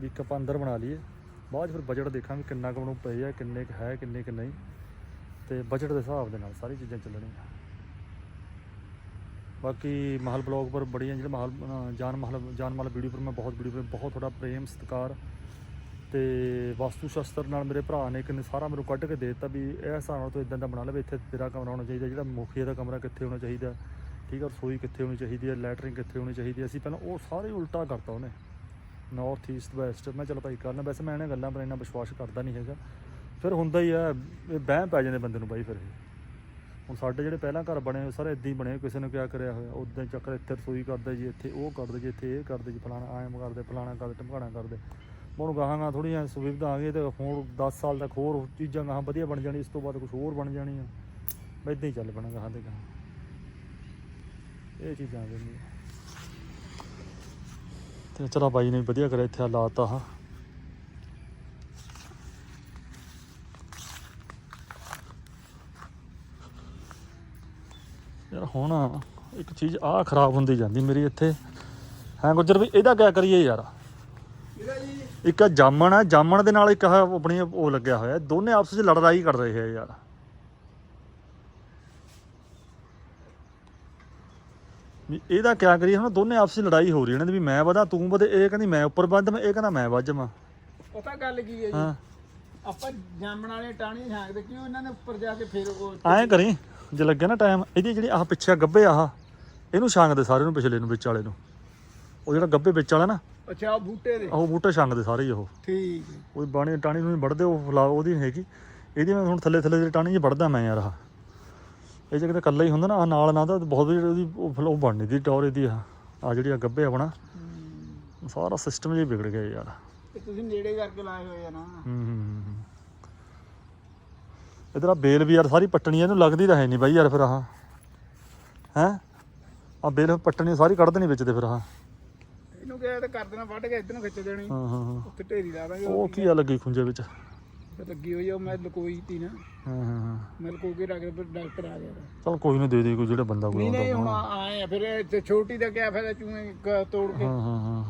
Speaker 1: ਵੀ ਇੱਕ ਆਪਾਂ ਅੰਦਰ ਬਣਾ ਲਈਏ, ਬਾਅਦ 'ਚ ਫਿਰ ਬਜਟ ਦੇਖਾਂਗੇ ਕਿੰਨਾ ਕੁ ਬਣੂ ਪਏ ਆ, ਕਿੰਨੇ ਕੁ ਹੈ, ਕਿੰਨੇ ਕੁ ਨਹੀਂ। ਤੇ ਬਜਟ ਦੇ ਹਿਸਾਬ ਦੇ ਨਾਲ ਸਾਰੀ ਚੀਜ਼ਾਂ ਚੱਲਣੀਆਂ। ਬਾਕੀ ਮਹਲ ਬਲੌਗ ਪਰ ਬੜੀਆਂ ਜਿਹੜੇ ਮਹਲ ਜਾਨ ਮਹਲ ਜਾਨ ਮਹਲ ਵੀਡੀਓ ਪਰ ਮੈਂ ਬਹੁਤ ਵੀਡੀਓ ਪਰ, ਬਹੁਤ ਥੋੜਾ ਪ੍ਰੇਮ, ਸਤਿਕਾਰ ਤੇ ਵਾਸਤੂ ਸ਼ਾਸਤਰ ਨਾਲ ਮੇਰੇ ਭਰਾ ਨੇ ਕਿੰਨੇ ਸਾਰਾ ਮੈਨੂੰ ਕੱਢ ਕੇ ਦੇ ਦਿੱਤਾ ਵੀ ਇਹ ਹਿਸਾਬ ਨਾਲ ਤੂੰ ਇਦਾਂ ਦਾ ਬਣਾ ਲਵੇ ਇੱਥੇ ਤੇਰਾ ਕਮਰਾ ਹੋਣਾ ਚਾਹੀਦਾ ਜਿਹੜਾ ਮੁਖੀਆ ਦਾ ਕਮਰਾ ਕਿੱਥੇ ਹੋਣਾ ਚਾਹੀਦਾ ਠੀਕ ਆ ਰਸੋਈ ਕਿੱਥੇ ਹੋਣੀ ਚਾਹੀਦੀ ਹੈ ਲੈਟਰਿੰਗ ਕਿੱਥੇ ਹੋਣੀ ਚਾਹੀਦੀ ਹੈ ਅਸੀਂ ਪਹਿਲਾਂ ਉਹ ਸਾਰੇ ਉਲਟਾ ਕਰਤਾ ਉਹਨੇ ਨਾਰਥ ਈਸਟ ਵੈਸਟ ਮੈਂ ਚਲ ਭਾਈ ਕਰਨਾ ਵੈਸੇ ਮੈਂ ਇਹਨਾਂ ਗੱਲਾਂ ਪਰ ਇੰਨਾ ਵਿਸ਼ਵਾਸ ਕਰਦਾ ਨਹੀਂ ਹੈਗਾ। ਫਿਰ ਹੁੰਦਾ ਹੀ ਆ ਇਹ ਬਹਿਮ ਪੈ ਜਾਂਦੇ ਬੰਦੇ ਨੂੰ ਬਾਈ ਫਿਰ ਇਹ। ਹੁਣ ਸਾਡੇ ਜਿਹੜੇ ਪਹਿਲਾਂ ਘਰ ਬਣੇ ਹੋਏ ਸਾਰੇ ਇਦਾਂ ਹੀ ਬਣੇ ਹੋਏ, ਕਿਸੇ ਨੇ ਕਿਆ ਕਰਿਆ ਹੋਇਆ ਉਦਾਂ ਚੱਕਰ ਇੱਥੇ ਰਸੋਈ ਕਰਦੇ ਜੀ ਇੱਥੇ ਉਹ ਕਰਦੇ ਜੀ ਇੱਥੇ ਇਹ ਕਰਦੇ ਜੀ ਫਲਾਣਾ ਆਇਮ ਕਰਦੇ ਫਲਾਣਾ ਕਰਦੇ ਟਮਕਾਣਾ ਕਰਦੇ। ਹੁਣ ਗਾਹਾਂ ਥੋੜੀਆਂ ਸੁਵਿਧਾ ਆ ਗਈ ਤੇ ਹੁਣ 10 ਸਾਲ ਤੱਕ ਹੋਰ ਚੀਜ਼ਾਂ ਗਾਹਾਂ ਵਧੀਆ ਬਣ ਜਾਣੀ ਇਸ ਤੋਂ ਬਾਅਦ ਕੁਝ ਹੋਰ ਬਣ ਜਾਣੀਆਂ। ਬਈ ਇਦਾਂ ਹੀ ਚੱਲ ਪੈਣਾ ਗਾਹਾਂ ਤੇ ਗਾਹਾਂ। ਇਹ ਚੀਜ਼ਾਂ ਆ ਜਾਂਦੀਆਂ। ਤੇ ਚਲਾ ਬਾਈ ਨੇ ਵਧੀਆ ਕਰਿਆ ਇੱਥੇ ਲਾਤਾ ਹਾਂ। ਯਾਰ ਹੁਣ ਇੱਕ ਚੀਜ਼ ਆ ਖਰਾਬ ਹੁੰਦੀ ਜਾਂਦੀ ਮੇਰੀ ਇੱਥੇ। ਹਾਂ ਗੁੱਜਰ ਵੀ ਇਹਦਾ ਕਿਆ ਕਰੀਏ ਯਾਰ?
Speaker 2: ਇਹਦਾ ਜੀ
Speaker 1: ਇੱਕ ਜਾਮਣ ਆ ਜਾਮਣ ਦੇ ਨਾਲ ਇੱਕ ਆਹ ਆਪਣੀ ਉਹ ਲੱਗਿਆ ਹੋਇਆ ਦੋਨੇ ਆਪਸ ਵਿੱਚ ਲੜਾਈ ਕਰ ਰਹੇ ਆ ਯਾਰ। ਵੀ ਇਹਦਾ ਕਿਆ ਕਰੀਏ ਹੁਣ ਦੋਨੇ ਆਪਸ ਵਿੱਚ ਲੜਾਈ ਹੋ ਰਹੀ ਹੈ ਇਹਨਾਂ ਦੀ ਵੀ ਮੈਂ ਵਧਾ ਤੂੰ ਵਧੇ ਇਹ ਕਹਿੰਦੀ ਮੈਂ ਉੱਪਰ ਵੱਧ ਮੈਂ ਇਹ ਕਹਿੰਦਾ ਮੈਂ ਵੱਧ ਜਾਵਾਂ।
Speaker 2: ਪਤਾ ਗੱਲ ਕੀ ਹੈ ਜੀ? ਆਪਾਂ ਜਾਮਣ ਵਾਲੇ ਟਾਣੀ ਛਾਂਗਦੇ ਕਿਉਂ ਇਹਨਾਂ ਨੇ ਉੱਪਰ ਜਾ ਕੇ ਫਿਰ ਉਹ
Speaker 1: ਐਂ ਕਰੀ ਜੇ ਲੱਗਿਆ ਨਾ ਟਾਈਮ ਇਹਦੀ ਜਿਹੜੀ ਆਹ ਪਿੱਛੇ ਗੱਬੇ ਆਹ ਇਹਨੂੰ ਛਾਂਗਦੇ ਸਾਰੇ ਨੂੰ ਪਿਛਲੇ ਨੂੰ ਵਿੱਚ ਵਾਲੇ ਨੂੰ। ਉਹ ਜਿਹੜਾ ਗੱਬੇ ਵਿੱਚ ਵਾਲਾ ਨਾ
Speaker 2: ਅੱਛਾ ਉਹ ਬੂਟੇ ਦੇ?
Speaker 1: ਉਹ ਬੂਟੇ ਛਾਂਗਦੇ ਸਾਰੇ ਹੀ ਉਹ।
Speaker 2: ਠੀਕ ਹੈ।
Speaker 1: ਉਹ ਬਾਣੀ ਟਾਣੀ ਨੂੰ ਵੜਦੇ ਉਹ ਫਲਾ ਉਹਦੀ ਨੀ ਹੈਗੀ। ਇਹਦੀ ਮੈਂ ਹੁਣ ਥੱਲੇ ਥੱਲੇ ਜਿਹੜੀ ਟਾਣੀ 'ਚ ਵੜਦਾ ਮੈਂ ਯਾਰ ਆਹ। ਇਹ ਜੇ ਕਿਤੇ ਇਕੱਲਾ ਹੀ ਹੁੰਦਾ ਨਾ ਆਹ ਨਾਲ ਨਾ ਤਾਂ ਬਹੁਤ ਜਿਹੜੀ ਉਹਦੀ ਉਹ ਫਲ- ਉਹ ਬਣਨੀ ਦੀ ਟੌਰ ਇਹਦੀ ਆ ਆ ਜਿਹੜੀ ਆ ਗੱਬੇ ਆਪਣਾ।
Speaker 2: ਹਮ,
Speaker 1: ਸਾਰਾ ਸਿਸਟਮ ਹੀ ਵਿਗੜ ਗਿਆ ਯਾਰ।
Speaker 2: ਤੇ ਤੁਸੀਂ ਨੇੜੇ ਕਰਕੇ ਲਾਏ ਹੋਏ ਆ ਨਾ।
Speaker 1: ਹੂੰ ਹੂੰ ਹੂੰ, ਹੂੰ। ਇਧਰ ਆ ਬੇਲ ਵੀ ਯਾਰ ਸਾਰੀ ਪੱਟਣੀ ਆ, ਇਹਨੂੰ ਲੱਗਦੀ ਤਾਂ ਹੈ ਨਹੀਂ ਬਾਈ ਯਾਰ ਫਿਰ ਆਹ। ਹੈ? ਆ ਬੇਲ ਪੱਟਣੀ ਸਾਰੀ ਕੱਢ ਦੇਣੀ ਵਿੱਚ ਤੇ ਫਿਰ ਆਹ।
Speaker 2: ਇਹਨੂੰ ਕਿਹਾ ਤਾਂ ਕਰ ਦੇਣਾ ਵੱਢ ਕੇ ਇੱਧਰ ਨੂੰ ਖਿੱਚ ਦੇਣੀ।
Speaker 1: ਹਾਂ ਹਾਂ ਹਾਂ।
Speaker 2: ਉੱਤੇ ਢੇਰੀ ਲਾ ਦਾਂਗੇ
Speaker 1: ਉਹ ਕੀ ਆ ਲੱਗੀ ਖੁੰਝੇ ਵਿੱਚ?
Speaker 2: ਤੇ ਲੱਗੀ ਹੋਈ ਆ ਉਹ ਮੈਂ ਲਕੋਈ ਤੀ ਨਾ।
Speaker 1: ਹਾਂ ਹਾਂ ਹਾਂ।
Speaker 2: ਮੈਂ ਲਕੋ ਕੇ ਰੱਖ ਫਿਰ ਡਾਕਟਰ ਆ ਗਿਆ। ਤਾ।
Speaker 1: ਚਲ ਕੋਈ ਨਹੀਂ ਦੇ ਦੇ ਕੋਈ ਜਿਹੜਾ ਬੰਦਾ ਕੋਈ
Speaker 2: ਨਹੀਂ ਨਹੀਂ ਹੁਣ
Speaker 1: ਆਉਂਦਾ
Speaker 2: ਆਏ ਆ ਫਿਰ ਇੱਥੇ ਛੋਟੀ ਦਾ ਕਿਆ ਫਾਇਦਾ ਚੂਹੇ ਕ- ਤੋੜ ਕੇ?
Speaker 1: ਹਾਂ ਹਾਂ ਹਾਂ।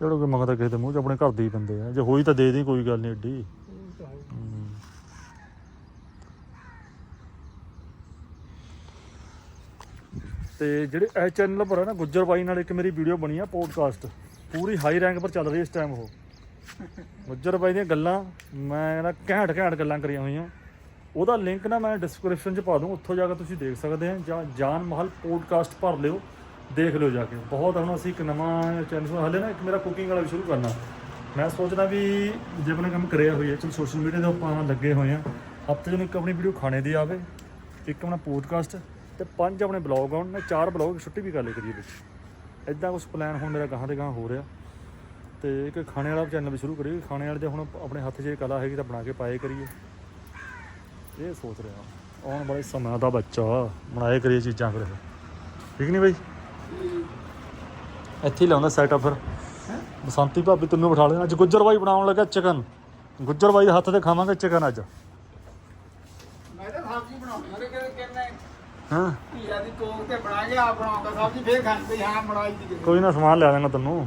Speaker 1: ਜਿਹੜਾ ਕੋਈ ਮੰਗਦਾ ਕਿਸੇ ਦੇ ਮੂੰਹ 'ਚ ਆਪਣੇ ਘਰ ਦੇ ਹੀ ਬੰਦੇ ਆ। ਜੇ ਹੋਈ ਤਾਂ ਦੇ ਦੇ ਕੋਈ ਗੱਲ ਨਹੀਂ ਏਡੀ
Speaker 2: ਉਹ ਤਾਂ ਹੈ।
Speaker 1: ਹੂੰ। ਤੇ ਜਿਹੜੇ ਇਹ ਚੈਨਲ ਪਰ ਹੈ ਨਾ, ਗੁੱਜਰ ਬਾਈ ਨਾਲ ਇੱਕ ਮੇਰੀ ਵੀਡੀਓ ਬਣੀ ਆ ਪੋਡਕਾਸਟ ਪੂਰੀ ਹਾਈ ਰੈਂਕ ਪਰ ਚੱਲ ਰਹੀ ਇਸ ਟਾਈਮ ਉਹ। ਗੁੱਜਰ ਬਾਈ ਦੀਆਂ ਗੱਲਾਂ, ਮੈਂ ਕਹਿੰਦਾ ਘੈਂਟ ਘੈਂਟ ਗੱਲਾਂ ਕਰੀਆਂ ਹੋਈਆਂ। ਉਹਦਾ ਲਿੰਕ ਨਾ ਮੈਂ ਡਿਸਕ੍ਰਿਪਸ਼ਨ 'ਚ ਪਾ ਦੂੰ, ਉੱਥੋਂ ਜਾ ਕੇ ਤੁਸੀਂ ਦੇਖ ਸਕਦੇ ਆ, ਜਾਂ ਜਾਨ ਮਹਲ ਪੋਡਕਾਸਟ ਭਰ ਲਿਓ, ਦੇਖ ਲਿਓ ਜਾ ਕੇ। ਬਹੁਤ ਹੁਣ ਅਸੀਂ ਇੱਕ ਨਵਾਂ ਚੈਨਲ ਹਲੇ ਨਾ ਇੱਕ ਮੇਰਾ ਕੁਕਿੰਗ ਵਾਲਾ ਵੀ ਸ਼ੁਰੂ ਕਰਨਾ। ਮੈਂ ਸੋਚਦਾ ਵੀ ਜੇ ਆਪਣਾ ਕੰਮ ਕਰਿਆ ਹੋਈ ਹੈ ਚਲ ਸੋਸ਼ਲ ਮੀਡੀਆ ਤੇ ਆਪਾਂ ਲੱਗੇ ਹੋਏ ਆ, ਹਫ਼ਤੇ ਨੂੰ ਇੱਕ ਆਪਣੀ ਵੀਡੀਓ ਖਾਣੇ ਦੀ ਆਵੇ, ਇੱਕ ਆਪਣਾ ਪੋਡਕਾਸਟ ਤੇ ਪੰਜ ਆਪਣੇ ਬਲੌਗ ਆਉਣ, ਮੈਂ ਚਾਰ ਬਲੌਗ ਛੁੱਟੀ ਵੀ ਕਰ ਲਈ ਕਰੀਏ ਵਿੱਚ। ਇਦਾਂ ਕੁਝ ਪਲਾਨ ਹੁਣ ਮੇਰਾ ਗਾਹਾਂ 'ਤੇ ਗਾਹਾਂ ਹੋ ਰਿਹਾ। ਤੇ ਇੱਕ ਖਾਣੇ ਵਾਲਾ ਚੈਨਲ ਵੀ ਸ਼ੁਰੂ ਕਰੀਏ। ਖਾਣੇ ਵਾਲੇ ਦੇ ਹੁਣ ਆਪਣੇ ਹੱਥ 'ਚ ਇਹ ਕਲਾ ਹੈਗੀ ਤਾਂ ਬਣਾ ਕੇ ਪਾਏ ਕਰੀਏ। ਇਹ ਸੋਚ ਰਿਹਾ ਆਉਣ ਵਾਲੇ ਸਮੇਂ ਦਾ ਬੱਚਾ। ਬਣਾਏ ਕਰੀਏ ਚੀਜ਼ਾਂ ਫਿਰ ਠੀਕ ਨਹੀਂ ਬਈ? ਇੱਥੇ ਹੀ ਲਾਉਂਦਾ ਸੈਟਅਪ ਫਿਰ। ਬਸੰਤੀ ਭਾਬੀ, ਤੈਨੂੰ ਬਿਠਾ ਲੈਣਾ ਅੱਜ ਗੁੱਜਰ ਬਾਈ ਬਣਾਉਣ ਲੱਗਾ ਚਿਕਨ ਗੁੱਜਰ ਬਾਈ ਦੇ ਹੱਥ ਤੇ ਖਾਵਾਂਗੇ ਚਿਕਨ ਅੱਜ
Speaker 2: ਮੈਂ ਤਾਂ ਸਬਜ਼ੀ ਬਣਾਉਣੀ ਉਹਨੇ ਕਿਹਾ ਕਹਿੰਦਾ
Speaker 1: ਹਾਂ।
Speaker 2: ਧੀਆ ਦੀ ਕੋਕ ਤੇ ਬਣਾ ਕੇ ਆ ਬਣਾਉਂਦਾ ਸਬਜ਼ੀ ਫੇਰ ਖਾਂਦੇ ਹਾਂ ਬਣਾਈ ਦੀ ਕਿਤੇ।
Speaker 1: ਕੋਈ ਨਾ ਸਮਾਨ ਲੈ ਦਾਂਗਾ ਤੈਨੂੰ।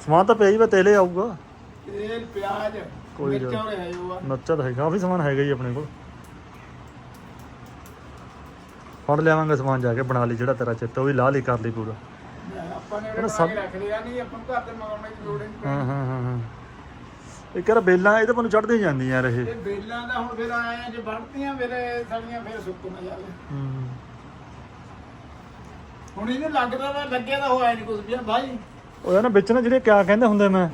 Speaker 1: ਸਮਾਨ ਤਾਂ ਪਿਆ ਹੀ ਵਾ ਤੇਲੇ ਆਊਗਾ।
Speaker 2: ਤੇਲ ਪਿਆਜ਼
Speaker 1: ਕੋਈ ਗੱਲ।
Speaker 2: ਮਿਰਚਾਂ ਹੈ ਉਹ ਆ।
Speaker 1: ਨੱਚਾ ਤਾਂ ਕਾਫੀ ਸਮਾਨ ਹੈਗਾ ਹੀ ਆਪਣੇ ਕੋਲ। ਫੜ ਲਿਆਵਾਂਗੇ ਸਮਾਨ ਜਾ ਕੇ ਬਣਾ ਲਈ ਜਿਹੜਾ ਤੇਰਾ ਚਿੱਤ ਉਹ ਵੀ ਲਾ ਲਈ ਕਰ ਲਈ ਪੂਰਾ।
Speaker 2: ਆਪਾਂ ਨੇ ਉਹਨੇ
Speaker 1: ਸਭ
Speaker 2: ਰੱਖ ਲਿਆ ਨਹੀਂ ਆਪਾਂ ਨੂੰ ਘਰ ਤੇ ਮੰਗਾਉਣੇ ਦੀ ਲੋੜ ਹੀ ਨਹੀਂ
Speaker 1: ਹਾਂ ਹਾਂ ਹਾਂ ਹਾਂ। ਇੱਕ ਯਾਰ ਬੇਲਾਂ ਇਹਦੇ ਮੈਨੂੰ ਚੜਦੇ ਜਾਂਦੀਆਂ ਯਾਰ ਇਹ।
Speaker 2: ਤੇ ਬੇਲਾਂ ਦਾ ਹੁਣ ਫਿਰ ਆਏ ਆ ਜੇ ਵੜਤੀਆਂ ਫਿਰ ਇਹ ਸੜੀਆਂ ਫਿਰ ਸੁੱਕ ਨਾ ਜਾਵੇ
Speaker 1: ਹੂੰ।
Speaker 2: ਹੁਣ ਇਹਨੂੰ ਲੱਗਦਾ ਵਾ ਲੱਗਿਆ ਤਾਂ ਹੋਇਆ ਨਹੀਂ ਕੁਝ ਵੀ ਆ ਭਾਈ
Speaker 1: ਉਹ ਯਾਰ ਨਾ ਵਿੱਚ ਨਾ ਜਿਹੜੇ ਕਿਆ ਕਹਿੰਦੇ ਹੁੰਦੇ ਮੈਂ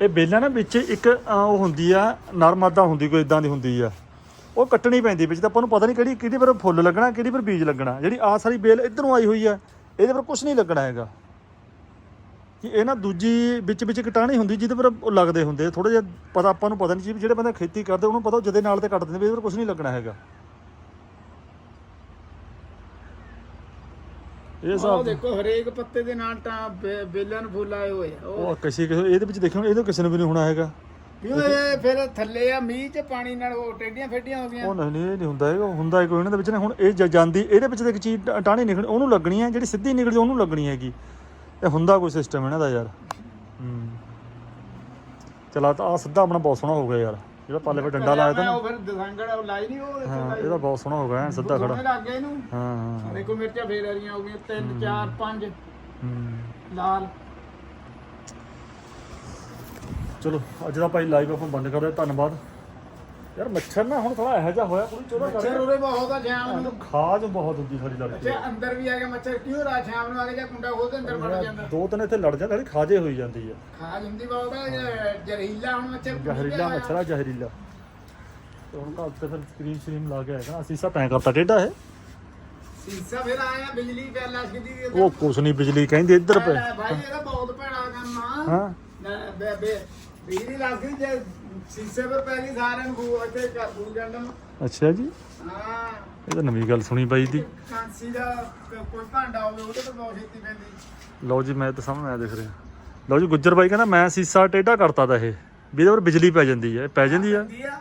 Speaker 1: ਇਹ ਬੇਲਾਂ ਨਾ ਵਿੱਚ ਇੱਕ ਅਹ, ਉਹ ਹੁੰਦੀ ਆ ਨਰਮਾਦਾ ਹੁੰਦੀ ਕੋਈ ਇਦਾਂ ਦੀ ਹੁੰਦੀ ਆ। ਉਹ ਕੱਟਣੀ ਪੈਂਦੀ ਵਿੱਚ ਤਾਂ ਆਪਾਂ ਨੂੰ ਪਤਾ ਨਹੀਂ ਕਿਹੜੀ ਕਿਹਦੀ ਪਰ ਫੁੱਲ ਲੱਗਣਾ ਕਿਹਦੀ ਪਰ ਬੀਜ ਲੱਗਣਾ। ਜਿਹੜੀ ਆ ਸਾਰੀ ਬੇਲ ਇਧਰੋਂ ਆਈ ਹੋਈ ਆ ਇਹਦੇ ਪਰ ਕੁਝ ਨਹੀਂ ਲੱਗਣਾ ਹੈਗਾ। ਕਿ ਇਹ ਨਾ ਦੂਜੀ ਵਿੱਚ ਵਿੱਚ ਕਟਾਣੀ ਹੁੰਦੀ ਜਿਹਦੇ ਪਰ ਉਹ ਲੱਗਦੇ ਹੁੰਦੇ ਥੋੜਾ ਜਿਹਾ ਪਤਾ ਆਪਾਂ ਨੂੰ ਪਤਾ ਨਹੀਂ ਜਿਹੜੇ ਬੰਦੇ ਖੇਤੀ ਕਰਦੇ ਉਹਨੂੰ ਪਤਾ ਉਹ ਜਦੇ ਨਾਲ ਤੇ ਕੱਟ ਦਿੰਦੇ ਵੀ ਇਹਦੇ ਪਰ ਕੁਝ ਨਹੀਂ ਲੱਗਣਾ ਹੈਗਾ। ਇਹ ਹਿਸਾਬ
Speaker 2: ਦੇਖੋ ਹਰੇਕ ਪੱਤੇ ਦੇ ਨਾਲ ਤਾਂ ਬੇ- ਬੇਲਾਂ ਨੂੰ ਫੁੱਲ ਆਏ ਹੋਏ ਆ। ਉਹ
Speaker 1: ਕਿਸੇ ਕਿਸੇ ਇਹਦੇ ਵਿੱਚ ਦੇਖੋ ਇਹਦੇ ਕਿਸੇ ਨੂੰ ਵੀ ਨਹੀਂ ਹੋਣਾ ਹੈਗਾ।
Speaker 2: ਕਿਉਂ ਇਹ ਫਿਰ ਥੱਲੇ ਆ ਮੀਂਹ ਚ ਪਾਣੀ ਨਾਲ ਉਹ ਟੇਡੀਆਂ ਫੇਡੀਆਂ ਹੋ ਗਈਆਂ।
Speaker 1: ਉਹ ਨਹੀਂ ਨਹੀਂ ਇਹ ਨਹੀਂ ਹੁੰਦਾ ਹੈਗਾ। ਹੁੰਦਾ ਹੈ ਕੋਈ ਇਹਨਾਂ ਦੇ ਵਿੱਚ ਨਾ ਹੁਣ ਇਹ ਜਾਂਦੀ ਇਹਦੇ ਵਿੱਚ ਤੇ ਇੱਕ ਚੀਜ਼ ਟ- ਟਾਹਣੀ ਨਿਕਲ ਉਹਨੂੰ ਲੱਗਣੀ ਹੈ ਜਿਹੜੀ ਸਿੱਧੀ ਨਿਕਲਦੀ ਉਹਨੂੰ ਲੱਗਣੀ ਹੈਗੀ। ਇਹ ਹੁੰਦਾ ਕੋਈ ਸਿਸਟਮ ਇਹਨਾਂ ਦਾ ਯਾਰ। ਹੂੰ। ਚਲਾ ਤਾਂ ਆ ਸਿੱਧਾ ਆਪਣਾ ਬਹੁਤ ਸੋਹਣਾ ਹੋ ਗਿਆ ਯਾਰ। ਜਿਹੜਾ ਪਾਲੇ 'ਤੇ ਡੰਡਾ ਲਾਇਆ ਤਾ ਨਾ।
Speaker 2: ਉਹ ਫਿਰ ਦਸਾਂਗੜ ਉਹ ਲਾਈ ਨਹੀਂ ਉਹ
Speaker 1: ਹਾਂ ਇਹਦਾ ਬਹੁਤ ਸੋਹਣਾ ਹੋ ਗਿਆ ਐਨ ਸਿੱਧਾ ਖੜਾ।
Speaker 2: ਸੋਹਣੇ ਲੱਗ ਗਏ ਇਹਨੂੰ।
Speaker 1: ਹਾਂ ਹਾਂ।
Speaker 2: ਦੇਖੋ ਮਿਰਚਾਂ ਫੇਰ ਆ ਰਹੀਆਂ ਹੋ ਗਈਆਂ ਤਿੰਨ ਚਾਰ ਪੰਜ।
Speaker 1: ਹੂੰ।
Speaker 2: ਲਾਲ।
Speaker 1: ਚਲੋ ਅੱਜ ਦਾ ਭਾਈ ਲਾਈਵ ਆਪਾਂ ਬੰਦ ਕਰਦੇ ਹਾਂ। ਧੰਨਵਾਦ। ਯਾਰ ਮੱਛਰ ਨਾ ਹੁਣ ਥੋੜਾ ਇਹੋ ਜਿਹਾ ਹੋਇਆ ਪੂਰੀ ਚੋਦਾ ਕਰ।
Speaker 2: ਮੱਛਰ ਉਹਦੇ ਬਹੁਤ ਆ ਸ਼ਾਮ ਨੂੰ
Speaker 1: ਖਾਜ ਬਹੁਤ ਹੁੰਦੀ ਸਾਡੀ ਲੜਕੀ
Speaker 2: ਅੱਛਾ ਅੰਦਰ ਵੀ ਆ ਗਿਆ ਮੱਛਰ ਕਿਉਂ ਰਾ ਸ਼ਾਮ ਨੂੰ ਆ ਕੇ ਜਾਂ ਕੁੰਡਾ ਖੋਲਦੇ ਅੰਦਰ ਵੜ ਜਾਂਦਾ?
Speaker 1: ਦੋ ਤਿੰਨ ਇੱਥੇ ਲੜ ਜਾਂਦੇ ਖਾਜੇ ਹੋਈ ਜਾਂਦੀ ਆ।
Speaker 2: ਖਾਜ ਹੁੰਦੀ ਬਹੁਤ ਆ ਜ਼ਹਿਰੀਲਾ ਹੁਣ ਮੱਛਰ
Speaker 1: ਜ਼ਹਿਰੀਲਾ ਮੱਛਰ ਆ ਜ਼ਹਿਰੀਲਾ। ਤੇ ਹੁਣ ਘਰ ਤੇ ਫਿਰ ਸਕਰੀਨ ਸ਼ਰੀਨ ਲਾ ਕੇ ਆਏਗਾ। ਸੀਸਾ ਤੈਂ ਕਰਤਾ ਟੇਢਾ ਇਹ?
Speaker 2: ਸੀਸਾ ਫਿਰ ਆਇਆ ਬਿਜਲੀ ਪੈ ਲਸ਼ਕਦੀ ਦੀ
Speaker 1: ਉਹ ਕੁਛ ਨਹੀਂ ਬਿਜਲੀ ਕਹਿੰਦੀ ਇੱਧਰ ਪਏ
Speaker 2: ਭਾਈ ਇਹਦਾ ਬਹੁਤ ਭੈੜਾ ਕੰਮ ਆ।
Speaker 1: ਹਾਂ।
Speaker 2: ਨਾ ਬੇ ਬੇ ਬਿਜਲੀ ਲੱਗ ਗਈ ਜੇ ਸੀਸੇ 'ਤੇ ਪੈ ਗਈ ਸਾਰਿਆਂ ਨੂੰ ਬੂ ਇੱਥੇ ਕਰ
Speaker 1: ਅੱਛਾ ਜੀ।
Speaker 2: ਹਾਂ।
Speaker 1: ਇਹ ਤਾਂ ਨਵੀਂ ਗੱਲ ਸੁਣੀ ਬਾਈ ਦੀ।
Speaker 2: ਕਾਂਸੀ ਦਾ ਕ- ਕੋਈ ਭਾਂਡਾ ਹੋਵੇ ਉਹਦੇ ਤੇ ਬਹੁਤ ਛੇਤੀ ਪੈਂਦੀ।
Speaker 1: ਲਓ ਜੀ ਮੈਂ ਤਾਂ ਸਾਹਮਣੇ ਆਇਆ ਦਿਖ ਰਿਹਾ। ਲਓ ਜੀ ਗੁੱਜਰ ਬਾਈ ਕਹਿੰਦਾ ਮੈਂ ਸੀਸਾ ਟੇਢਾ ਕਰਤਾ ਤਾ ਇਹ। ਵੀ ਇਹਦੇ ਪਰ ਬਿਜਲੀ ਪੈ ਜਾਂਦੀ ਹੈ ਇਹ ਪੈ ਜਾਂਦੀ ਆ
Speaker 2: ਪੈਂਦੀ ਆ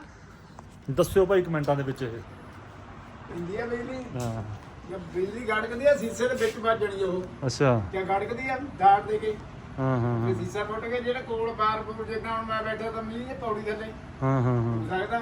Speaker 1: ਦੱਸਿਓ ਭਾਈ ਕਮੈਂਟਾਂ ਦੇ ਵਿੱਚ ਇਹ।
Speaker 2: ਪੈਂਦੀ ਆ ਬਿਜਲੀ?
Speaker 1: ਹਾਂ।
Speaker 2: ਜੇ ਬਿਜਲੀ ਗੜਕਦੀ ਆ ਸੀਸੇ ਦੇ ਵਿੱਚ ਵੱਜਣੀ ਉਹ।
Speaker 1: ਅੱਛਾ।
Speaker 2: ਕਿਆ ਗੜਕਦੀ ਆ ਦਾੜ ਦੇ ਕੇ।
Speaker 1: ਹਾਂ ਹਾਂ ਹਾਂ।
Speaker 2: ਸੀਸਾ ਫੁੱਟ ਕੇ ਜਿਹੜਾ ਕੋਲ ਬਾਰ ਬੂਰ ਜਿੱਦਾਂ ਹੁਣ ਮੈਂ ਬੈਠਾ ਤਾਂ ਮੀਂਹ ਜੇ ਪੌੜੀ ਥੱਲੇ।
Speaker 1: ਹਾਂ ਹਾਂ
Speaker 2: ਹੋ।
Speaker 1: ਹਾਂ
Speaker 2: ਸਕਦਾ